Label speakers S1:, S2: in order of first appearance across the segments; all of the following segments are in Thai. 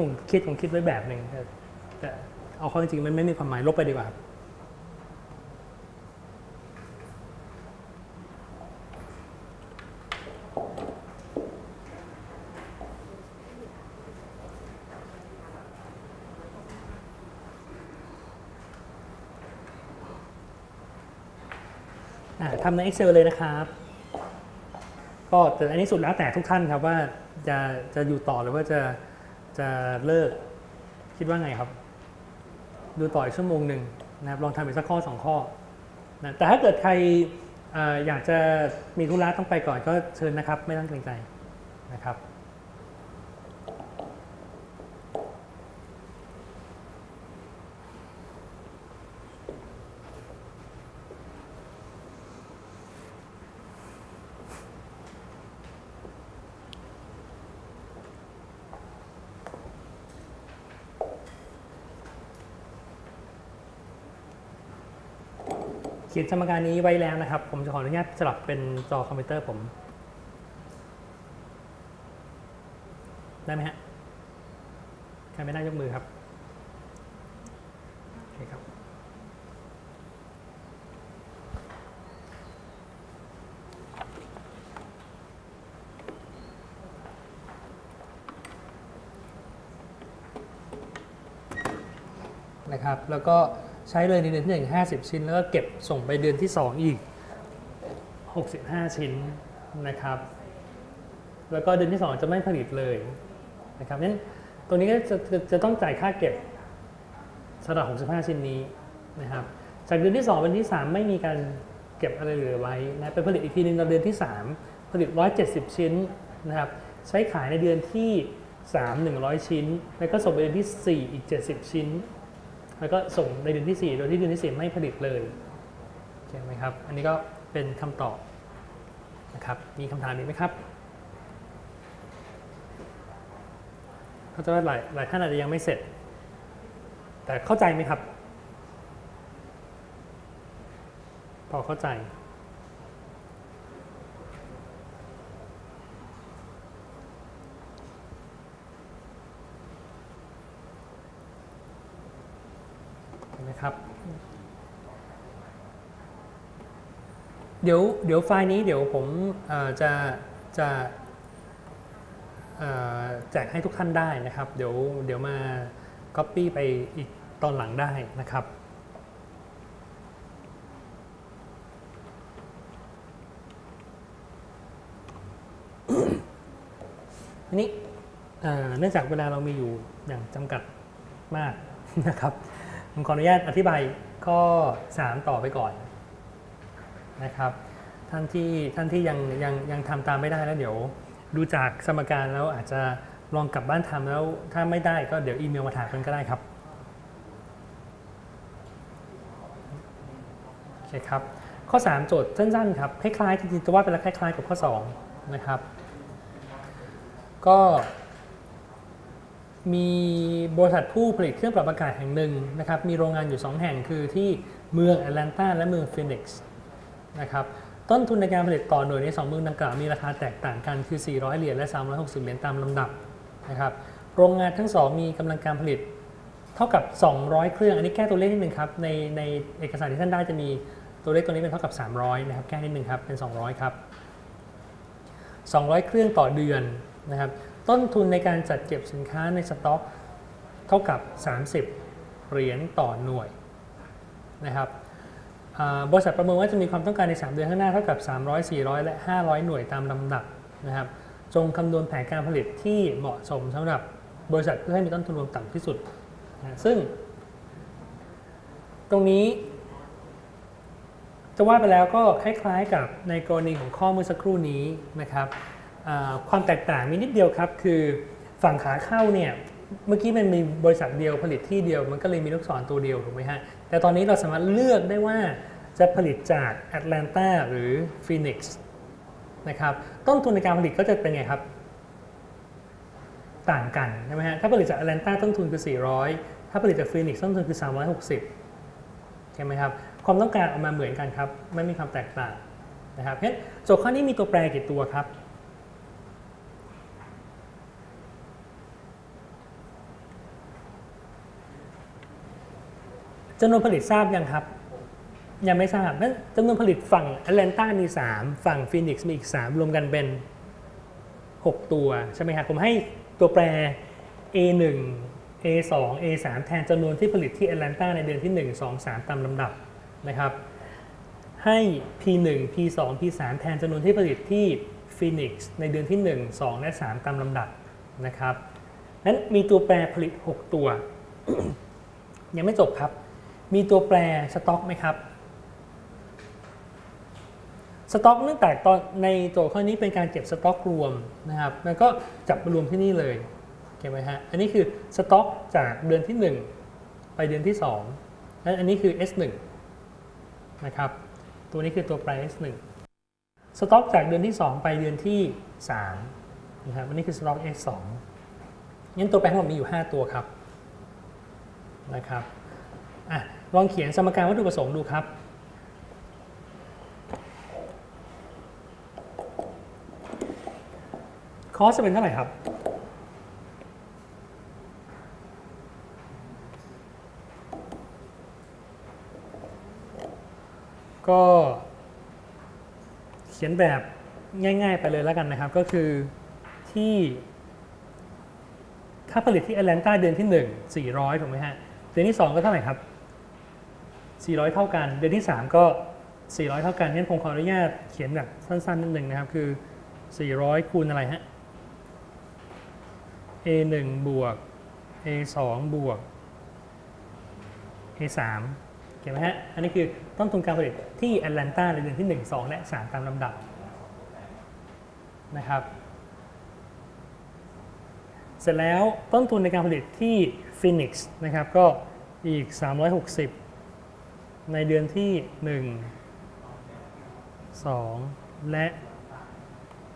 S1: ผมคิดผมคิดไว้แบบหนึ่งแต่เอาข้าจริงมันไม่มีความหมายลบไปดีกว่าครับอ่าทำใน Excel เลยนะครับ ก็แต่อันนี้สุดแล้วแต่ทุกท่านครับว่าจะจะอยู่ต่อหรือว่าจะ จะเลิกคิดว่าไงครับ ดูต่ออีกชั่วโมงหนึ่งนะครับลองทำอีกสักข้อสองข้อนะแต่ถ้าเกิดใครออยากจะมีธุระต้องไปก่อนก็เชิญนะครับ ไม่ต้องเกรงใจนะครับ ขียนสมการนี้ไว้แล้วนะครับ ผมจะขออนุญาตสลับเป็นจอคอมพิวเตอร์ผม ได้ไหมฮะใครไม่ได้ยกมือครับโอเคครับ นะครับ แล้วก็ ใช้เลยในเดือนที่1 50ชิ้น แล้วก็เก็บส่งไปเดือนที่2อีก65ชิ้นนะครับ แล้วก็เดือนที่2จะไม่ผลิตเลยนะครับนั้นตรงนี้ก็จะจะจะต้องจ่ายค่าเก็บสำหรับ 65 ชิ้นนี้นะครับ จากเดือนที่ 2 เป็นที่ 3 ไม่มีการเก็บอะไรเหลือไว้นะไปผลิตอีกทีนึงตอนเดือนที่ 3 ผลิต 170 ชิ้นนะครับ ใช้ขายในเดือนที่ 3 100 ชิ้น แล้วก็ส่งไปเดือนที่ 4 อีก 70 ชิ้น แล้วก็ส่งในเดือนที่ 4 โดยที่เดือนที่ 4 ไม่ผลิตเลยใช่ไหมครับ อันนี้ก็เป็นคำตอบนะครับมีคำถามอีกไหมครับเข้าใจว่าหลายหลายท่านอาจจะยังไม่เสร็จ แต่เข้าใจไหมครับ พอเข้าใจ นไหมครับ เดี๋ยวเดี๋ยวไฟล์นี้เดี๋ยวผมจะจะแจกให้ทุกท่านได้นะครับ เดี๋ยวเดี๋ยวมา Copy ไปอีกตอนหลังได้นะครับทีนี้เอ่อเนื่องจากเวลาเรามีอยู่อย่างจำกัดมากนะครับ ผมขออนุญาตอธิบายข้อ 3 ต่อไปก่อนนะครับ ท่านที่ท่านที่ยังยังยังทำตามไม่ได้แล้วเดี๋ยวดูจากสมการแล้วอาจจะลองกลับบ้านทำแล้วถ้าไม่ได้ก็เดี๋ยวอีเมลมาถามกันก็ได้ครับโอเคครับ ข้อ 3 โจทย์สั้นๆครับคล้ายๆจริงๆจะว่าไปแล้วคล้ายๆกับข้อ 2 นะครับ ก็ มีบริษัทผู้ผลิตเครื่องปรับอากาศแห่งหนึ่งนะครับมีโรงงานอยู่ 2 แห่งคือที่เมืองแอตแลนตาและเมืองฟินิกซ์นะครับต้นทุนในการผลิตต่อหน่วยใน 2 เมืองดังกล่าวมีราคาแตกต่างกันคือ 400 เหรียญและ 360 เหรียญตามลำดับนะครับโรงงานทั้ง 2 มีกำลังการผลิตเท่ากับ 200 เครื่อง อันนี้แก้ตัวเลขนิดนึงครับในในเอกสารที่ท่านได้จะมีตัวเลขตัวนี้เป็นเท่ากับ 300 นะครับแก้นิดนึงครับเป็น 200 ครับ 200 เครื่องต่อเดือนนะครับ ต้นทุนในการจัดเก็บสินค้าในสต็อกเท่ากับ 30 เหรียญต่อหน่วยนะครับบริษัทประเมินว่าจะมีความต้องการใน 3 เดือนข้างหน้าเท่ากับ 300 400 และ 500 หน่วยตามลำดับนะครับ จงคำนวณแผนการผลิตที่เหมาะสมสำหรับบริษัทเพื่อให้มีต้นทุนรวมต่ำที่สุดนะซึ่ง ตรงนี้ จะว่าไปแล้วก็คล้ายๆกับในกรณีของข้อเมื่อสักครู่นี้นะครับ ความแตกต่างมีนิดเดียวครับ คือฝั่งขาเข้าเนี่ยเมื่อกี้มันมีบริษัทเดียวผลิตที่เดียว มันก็เลยมีลูกศรตัวเดียวถูกไหมฮะแต่ตอนนี้เราสามารถเลือกได้ว่าจะผลิตจากแอตแลนตาหรือฟีนิกซ์นะครับต้นทุนในการผลิตก็จะเป็นไงครับ ต่างกันใช่ไหมฮะถ้าผลิตจากแอตแลนตาต้นทุนคือ 400 ถ้าผลิตจากฟีนิกซ์ต้นทุนคือ 360ใช่ไหมครับความต้องการออกมาเหมือนกันครับไม่มีความแตกต่างนะครับเพราะฉะนั้นโจทย์ข้อนี้มีตัวแปรกี่ตัวครับ จำนวนผลิตทราบยังครับ ยังไม่ทราบนั้นจำนวนผลิตฝั่งแอตแลนตามี 3 ฝั่งฟีนิกซ์มีอีก 3 รวมกันเป็น 6 ตัว ใช่ไหมครับผมให้ตัวแปร A1 A2 A3 แทนจำนวนที่ผลิตที่แอตแลนตาในเดือนที่ 1 2 3 ตามลำดับนะครับ ให้ P1 P2 P3 แทนจำนวนที่ผลิตที่ฟีนิกซ์ในเดือนที่ 1 2 และ 3 ตามลำดับนะครับนั้นมีตัวแปรผลิต 6 ตัว ยังไม่จบครับ มีตัวแปรสต็อกไหมครับสต็อกเนื่องจากตอนในโจทย์ข้อนี้เป็นการเก็บสต็อกรวมนะครับ แล้วก็จับมารวมที่นี่เลยเก็บไว้ฮะ อันนี้คือสต็อกจากเดือนที่ 1 ไปเดือนที่ 2 และอันนี้คือ S1 นะครับ ตัวนี้คือตัวแปร S1 สต็อกจากเดือนที่ 2 ไปเดือนที่3นะครับ อันนี้คือสต็อก S2 งั้นตัวแปรทั้งหมดมีอยู่ 5 ตัวครับ นะครับ อะ ลองเขียนสมการวัตถุประสงค์ดูครับ คอสจะเป็นเท่าไหร่ครับ ก็เขียนแบบง่าย ๆ ไปเลยแล้วกันนะครับ ก็คือที่ค่าผลิตที่แอตแลนตาเดือนที่ 1 400 ถูกไหมฮะ เดือนที่ 2 ก็เท่าไหร่ครับ 400 เท่ากัน เดือนที่ 3 ก็ 400 เท่ากันงั้นผมขออนุญาตเขียนแบบสั้นๆนิดนึงนะครับ คือ 400 คูณอะไรฮะ A 1บวก A 2บวก A 3เห็นไหมฮะ อันนี้คือต้นทุนการผลิตที่แอตแลนตาในเดือนที่ 1 2 และ 3 ตามลำดับนะครับ เสร็จแล้วต้นทุนในการผลิตที่ฟินิกซ์นะครับก็อีก 360 ในเดือนที่ 1 2 และ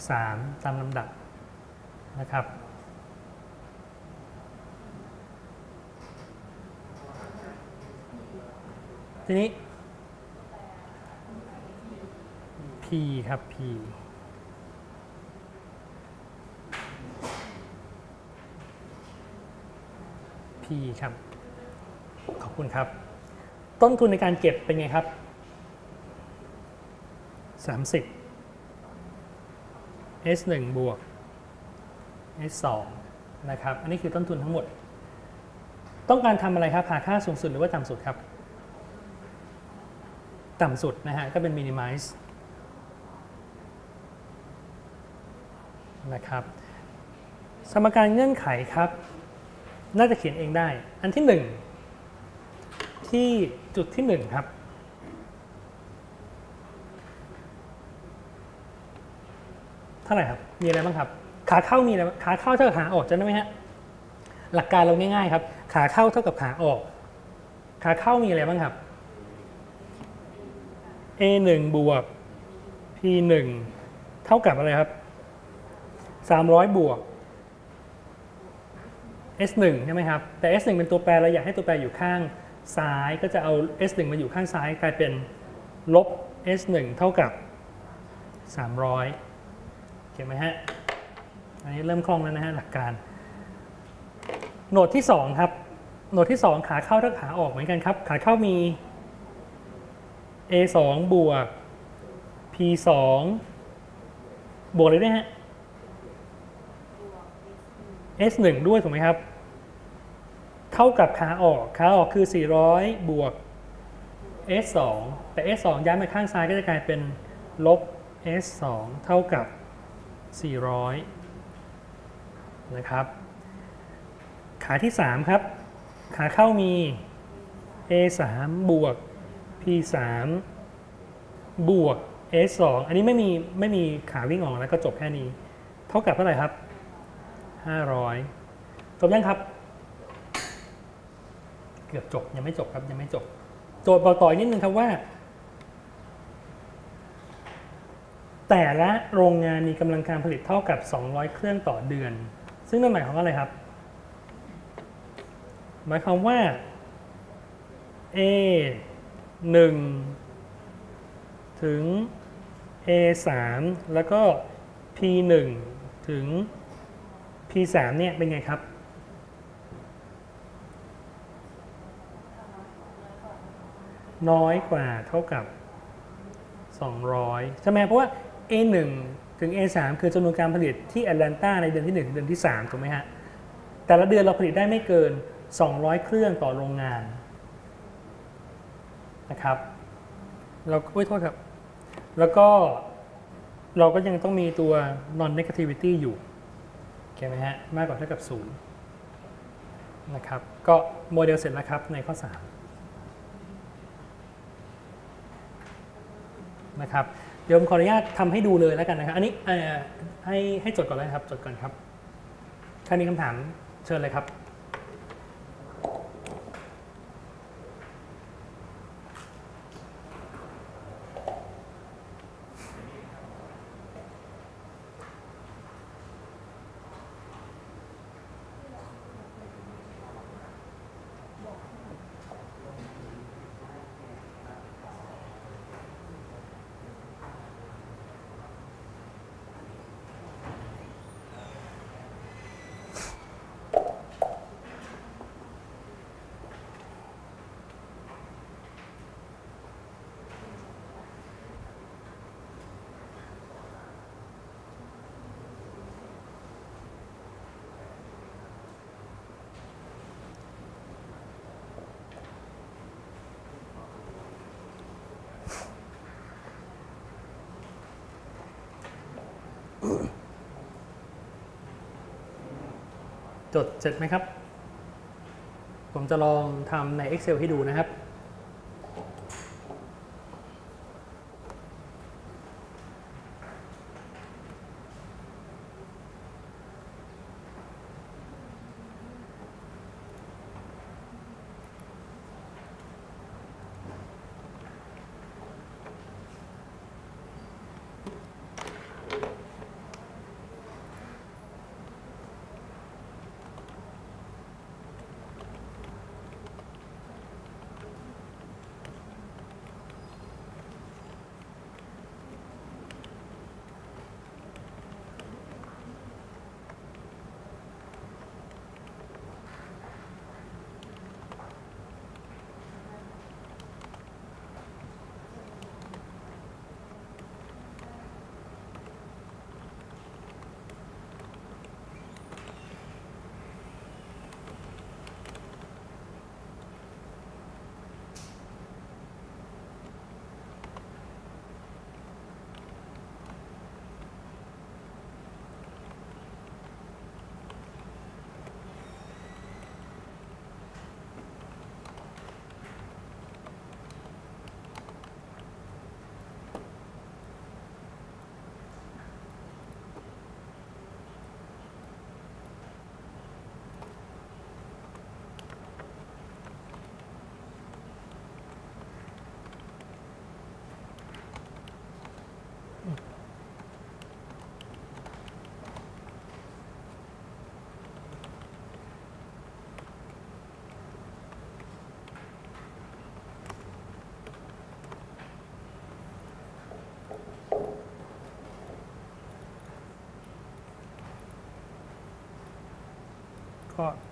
S1: 3 ตามลำดับนะครับ ทีนี้ P ครับ P P ครับ ขอบคุณครับ ต้นทุนในการเก็บเป็นไงครับ 30 S 1 บวก S 2 นะครับ อันนี้คือต้นทุนทั้งหมด ต้องการทำอะไรครับ หาค่าสูงสุดหรือว่าต่ำสุดครับ ต่ำสุดนะฮะ ก็เป็น minimize นะครับ สมการเงื่อนไขครับ น่าจะเขียนเองได้ อันที่ 1 ที่จุดที่1ครับ เท่าไหร่ครับ มีอะไรบ้างครับ ขาเข้ามีอะไรขาเข้าเท่ากับขาออกจำได้ไหมฮะหลักการเราง่ายๆครับ ขาเข้าเท่ากับขาออก ขาเข้ามีอะไรบ้างครับ A 1บวก P 1เท่ากับอะไรครับ 300 บวก S 1ใช่ไหมครับ แต่ S 1เป็นตัวแปรเราอยากให้ตัวแปรอยู่ข้าง ซ้ายก็จะเอา S 1 มาอยู่ข้างซ้ายกลายเป็นลบ S 1 เท่ากับ 300เห็นไหมฮะ อันนี้เริ่มคล่องแล้วนะฮะหลักการ โหนดที่ 2 ครับ โหนดที่ 2 ขาเข้าเท่าขาออกเหมือนกันครับ ขาเข้ามี A 2 บวก P 2 บวกเลยด้วยฮะ S 1 ด้วยถูกไหมครับ เท่ากับขาออกขาออกคือ 400 บวก S 2 แต่ S 2 ย้ายมาข้างซ้ายก็จะกลายเป็นลบ S 2 เท่ากับ 400 นะครับ ขาที่ 3 ครับ ขาเข้ามี A 3 บวก P 3 บวก S 2 อันนี้ไม่มีไม่มีขาวิ่งออกแล้วก็จบแค่นี้ เท่ากับเท่าไหร่ครับ 500 จบยังครับ เกือบจบยังไม่จบครับยังไม่จบ โจทย์บอกต่ออีกนิดนึงครับว่า แต่ละโรงงานมีกำลังการผลิตเท่ากับ 200 เครื่องต่อเดือน ซึ่งนั่นหมายความว่าอะไรครับ หมายความว่า A 1ถึง A 3แล้วก็ P 1ถึง P 3เนี่ยเป็นไงครับ น้อยกว่าเท่ากับ 200 ใช่ไหมเพราะว่า A1 ถึง A3 คือจำนวนการผลิตที่แอตแลนตาในเดือนที่ 1 เดือนที่ 3 ถูกไหมฮะ แต่ละเดือนเราผลิตได้ไม่เกิน 200 เครื่องต่อโรงงานนะครับ เราก็โทษครับ แล้วก็เราก็ยังต้องมีตัว non negativity อยู่โอเคไหมฮะ มากกว่าเท่ากับ 0 นะครับ ก็โมเดลเสร็จแล้วครับในข้อ 3 นะครับเดี๋ยวผมขออนุญาตทำให้ดูเลยแล้วกันนะครับ อันนี้ให้ให้จดก่อนเลยครับ จดก่อนครับ ถ้ามีคำถามเชิญเลยครับ จดเสร็จไหมครับ ผมจะลองทำใน Excel ให้ดูนะครับ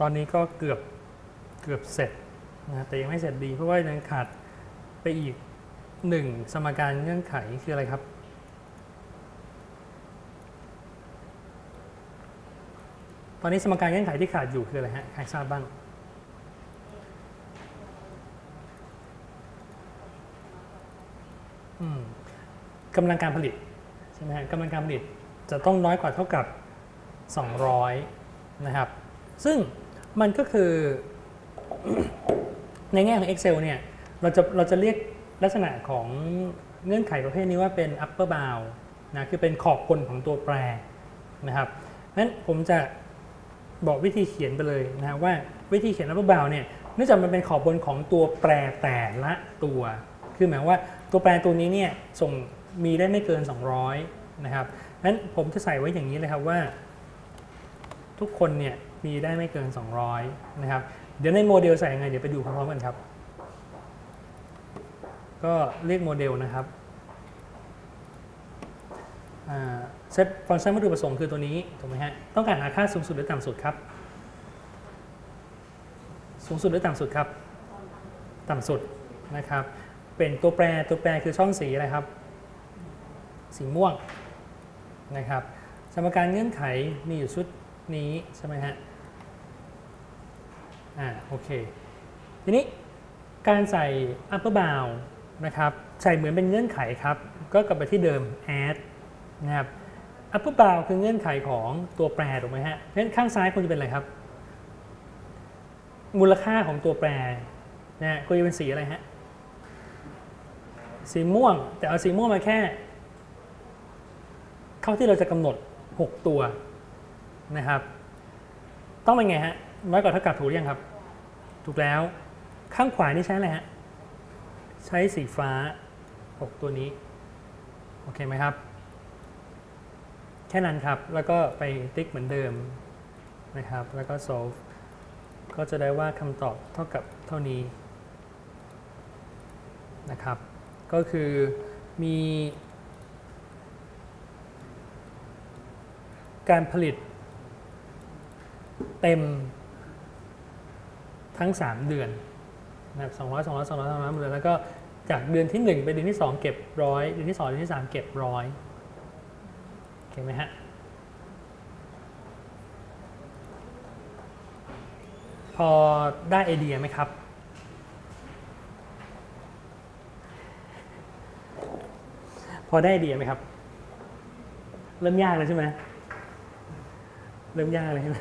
S1: ตอนนี้ก็เกือบเกือบเสร็จนะแต่ยังไม่เสร็จดี เพราะว่ายังขาดไปอีกหนึ่งสมการเงื่อนไขคืออะไรครับ ตอนนี้สมการเงื่อนไขที่ขาดอยู่คืออะไรฮะใครทราบบ้างอืมกำลังการผลิตใช่ไหมฮะกำลังการผลิตจะต้องน้อยกว่าเท่ากับ 200 นะครับ ซึ่ง มันก็คือ ในแง่ของ Excel เนี่ยเราจะเราจะเรียกลักษณะของเงื่อนไขประเภทนี้ว่าเป็น upper bound นะคือเป็นขอบบนของตัวแปรนะครับนั้นผมจะบอกวิธีเขียนไปเลยนะว่าวิธีเขียน upper bound เนี่ยเนื่องจากมันเป็นขอบบนของตัวแปรแต่ละตัว คือหมายว่าตัวแปรตัวนี้เนี่ยส่งมีได้ไม่เกิน 200 นะครับนั้นผมจะใส่ไว้อย่างนี้เลยครับว่า ทุกคนเนี่ย มีได้ไม่เกิน 200 นะครับ เดี๋ยวในโมเดลใส่ยังไง เดี๋ยวไปดูพร้อมๆกันครับ ก็เรียกโมเดลนะครับเซตฟังก์ชันวัตถุประสงค์คือตัวนี้ถูกไหมฮะ ต้องการหาค่าสูงสุดหรือต่ำสุดครับ สูงสุดหรือต่ำสุดครับ ต่ำสุดนะครับ เป็นตัวแปรตัวแปรคือช่องสีอะไรครับ สีม่วงนะครับสมการเงื่อนไขมีอยู่ชุดนี้ใช่ไหมฮะ อ่าโอเค ทีนี้การใส่ upper bound นะครับใส่เหมือนเป็นเงื่อนไขครับ ก็กลับไปที่เดิม add นะครับ upper bound คือเงื่อนไขของตัวแปรถูกไหมฮะเพราะฉะนั้นข้างซ้ายควรจะเป็นอะไรครับ มูลค่าของตัวแปรนะฮะควรจะเป็นสีอะไรฮะสีม่วง แต่เอาสีม่วงมาแค่ เข้าที่เราจะกำหนด 6 ตัวนะครับ ต้องเป็นไงฮะ น้อยกว่าเท่ากับถูกหรือยังครับ ถูกแล้ว ข้างขวานี่ใช้อะไรฮะ ใช้สีฟ้า 6 ตัวนี้ โอเคไหมครับ แค่นั้นครับ แล้วก็ไปติ๊กเหมือนเดิมนะครับ แล้วก็ solve ก็จะได้ว่าคำตอบเท่ากับเท่านี้นะครับ ก็คือมีการผลิตเต็ม ทั้ง 3 เดือนนะครับ200 200 200 200เดือนแล้วก็จากเดือนที่ 1 ไปเดือนที่ 2 เก็บร้อยเดือนที่ 2 เดือนที่ 3 เก็บร้อยโอเคไหมฮะพอได้ไอเดียไหมครับพอได้ไอเดียไหมครับ เริ่มยากแล้วใช่ไหม เริ่มยากเลยใช่ไหม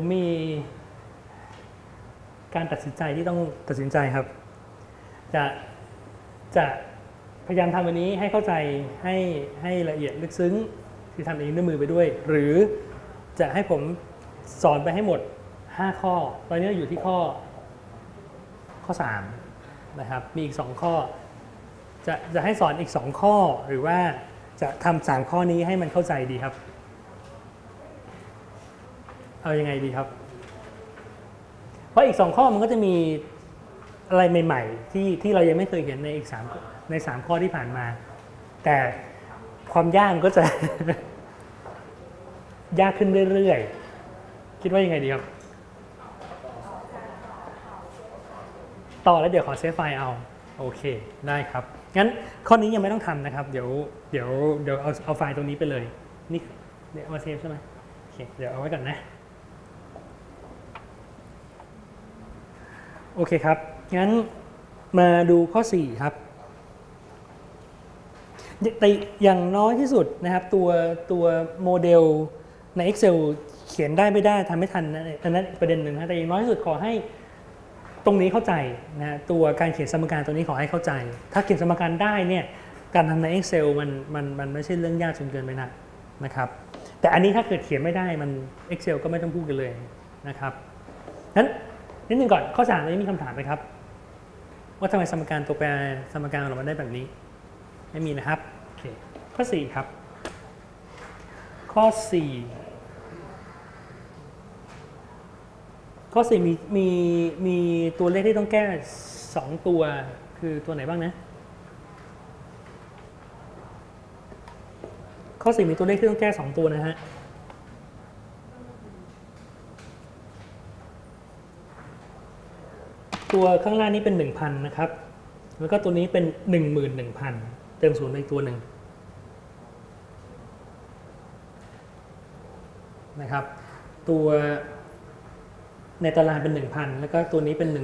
S1: ผมมีการตัดสินใจที่ต้องตัดสินใจครับ จะจะพยายามทำวันนี้ให้เข้าใจให้ให้ละเอียดลึกซึ้งที่ทำเองด้วยมือไปด้วย หรือจะให้ผมสอนไปให้หมด 5 ข้อ ตอนนี้อยู่ที่ข้อข้อ 3 นะครับ มีอีก 2 ข้อ จะจะให้สอนอีก 2 ข้อหรือว่าจะทำสามข้อนี้ให้มันเข้าใจดีครับ เอายังไงดีครับ เพราะอีก2ข้อมันก็จะมีอะไรใหม่ ๆ ที่ที่เรายังไม่เคยเห็นในอีก3ใน3ข้อที่ผ่านมา แต่ความยากมันก็จะ ยากขึ้นเรื่อยๆ คิดว่ายังไงดีครับ ต่อแล้วเดี๋ยวขอเซฟไฟล์เอา โอเค ได้ครับ งั้นข้อนี้ยังไม่ต้องทำนะครับ เดี๋ยวเดี๋ยวเดี๋ยวเอาเอาไฟล์ตรงนี้ไปเลย นี่เดี๋ยวเอามาเซฟใช่ไหมโอเค เดี๋ยวเอาไว้ก่อนนะ โอเคครับ งั้นมาดูข้อ 4 ครับแต่อย่างน้อยที่สุดนะครับ ตัวตัวโมเดลใน Excel เขียนได้ไม่ได้ทำไม่ทันอันนั้นประเด็นหนึ่งนะแต่อย่างน้อยที่สุดขอให้ตรงนี้เข้าใจนะตัวการเขียนสมการตัวนี้ขอให้เข้าใจ ถ้าเขียนสมการได้เนี่ยการทำใน Excel มันมันมันไม่ใช่เรื่องยากจนเกินไปนะนะครับแต่อันนี้ถ้าเกิดเขียนไม่ได้มัน Excel ก็ไม่ต้องพูดกันเลยนะครับนั้น นิดนึงก่อนข้อ3นี้มีคำถามไหมครับ ว่าทำไมสมการตัวแปรสมการออกมาได้แบบนี้ ไม่มีนะครับโอเคข้อ4ครับ ข้อ4ข้อ4มีมีมีตัวเลขที่ต้องแก้2ตัวคือตัวไหนบ้างนะ ข้อ4มีตัวเลขที่ต้องแก้2ตัวนะฮะ ตัวข้างล่างนี้เป็น 1,000 นะครับ แล้วก็ตัวนี้เป็น 11,000 เติมศูนย์ไปอีกตัวหนึ่งนะครับ ตัวในตารางเป็น 1,000 แล้วก็ตัวนี้เป็น 11,000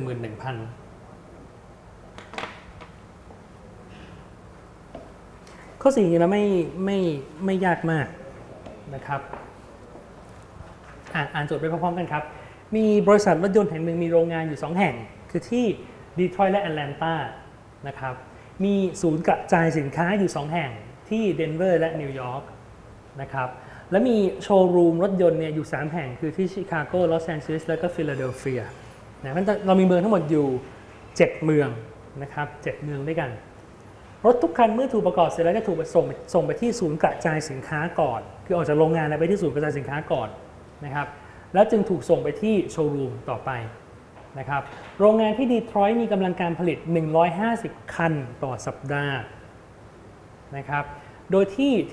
S1: ข้อสี่นะไม่ไม่ไม่ยากมากนะครับ อ่านอ่านโจทย์ไปพร้อมๆกันครับ มีบริษัทรถยนต์แห่งหนึ่งมีโรงงานอยู่ 2 แห่ง คือที่ดีทรอยต์และแอตแลนตานะครับมีศูนย์กระจายสินค้าอยู่ 2 แห่งที่เดนเวอร์และนิวยอร์กนะครับและมีโชว์รูมรถยนต์เนี่ยอยู่ 3 แห่งคือที่ชิคาโกลอสแอนเจลิสและก็ฟิลาเดลเฟียนะมันเรามีเมืองทั้งหมดอยู่ 7 เมืองนะครับ7เมืองด้วยกัน รถทุกคันเมื่อถูกประกอบเสร็จแล้วจะถูกส่งส่งไปที่ศูนย์กระจายสินค้าก่อน คือออกจากโรงงานแล้วไปที่ศูนย์กระจายสินค้าก่อนนะครับ และจึงถูกส่งไปที่โชว์รูมต่อไปนะครับโรงงานที่ดีทรอยต์มีกำลังการผลิต 150 คันต่อสัปดาห์นะครับโดยที่ที่